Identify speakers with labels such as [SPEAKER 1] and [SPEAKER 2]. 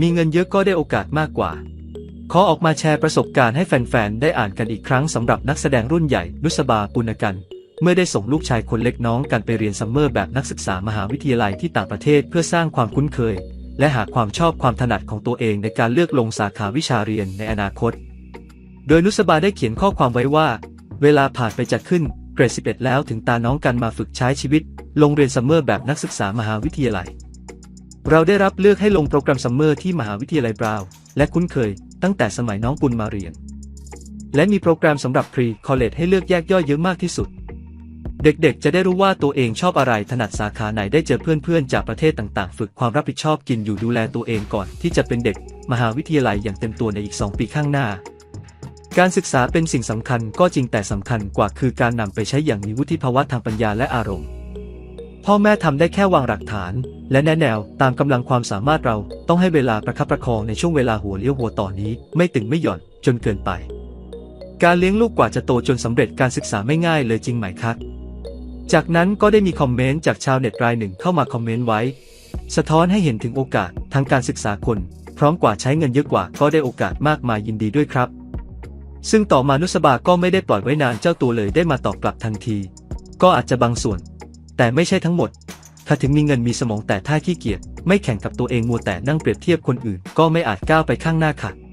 [SPEAKER 1] มีเงินเยอะก็ได้โอกาสมากกว่า ขอออกมาแชร์ประสบการณ์ให้แฟนๆ ได้อ่านกันอีกครั้งสำหรับนักแสดงรุ่นใหญ่นุสบาปุณกัน เมื่อได้ส่งลูกชายคนเล็กน้องกันไปเรียนซัมเมอร์แบบนักศึกษามหาวิทยาลัยที่ต่างประเทศเพื่อสร้างความคุ้นเคย และหาความชอบความถนัดของตัวเองในการเลือกลงสาขาวิชาเรียนในอนาคต โดยนุสบาได้เขียนข้อความไว้ว่า เวลาผ่านไปจะขึ้นเกรด11 แล้วถึงตาน้องกันมาฝึกใช้ชีวิต ลงเรียนซัมเมอร์แบบนักศึกษามหาวิทยาลัย เราได้รับเลือกให้ลงโปรแกรมซัมเมอร์ที่มหาวิทยาลัยบราวน์และคุ้นเคย ตั้งแต่สมัยน้องปุณมาเรียน และมีโปรแกรมสำหรับพรีคอลเลจให้เลือกแยกย่อยเยอะมากที่สุด เด็กๆ จะได้รู้ว่าตัวเองชอบอะไรถนัดสาขาไหนได้เจอเพื่อนๆ จากประเทศต่างๆ ฝึกความรับผิดชอบกินอยู่ดูแลตัวเองก่อน ที่จะเป็นเด็กมหาวิทยาลัยอย่างเต็มตัวในอีก 2 ปีข้างหน้า การศึกษาเป็นสิ่งสำคัญก็จริงแต่สำคัญกว่าคือการนำไปใช้อย่างมีวุฒิภาวะทางปัญญาและอารมณ์ พ่อแม่ทำได้แค่วางหลักฐาน และแนะแนวตามกำลังความสามารถเราต้องให้เวลาประคับประคองในช่วงเวลาหัวเลี้ยวหัวต่อนนี้ ไม่ตึงไม่หย่อนจนเกินไป การเลี้ยงลูกกว่าจะโตจนสำเร็จการศึกษาไม่ง่ายเลยจริงไหมครับจากนั้นก็ได้มีคอมเมนต์จากชาวเน็ตรายหนึ่งเข้ามาคอมเมนต์ไว้ สะท้อนให้เห็นถึงโอกาสทางการศึกษาคน พร้อมกว่าใช้เงินเยอะกว่าก็ได้โอกาสมากมายยินดีด้วยครับ ซึ่งต่อมานุสบาก็ไม่ได้ปล่อยไว้นานเจ้าตัวเลยได้มาตอบกลับทันที ก็อาจจะบางส่วน แต่ไม่ใช่ทั้งหมด ถ้าถึงมีเงินมีสมองแต่ถ้าขี้เกียจไม่แข่งกับตัวเองมัวแต่นั่งเปรียบเทียบคนอื่น ก็ไม่อาจก้าวไปข้างหน้าค่ะ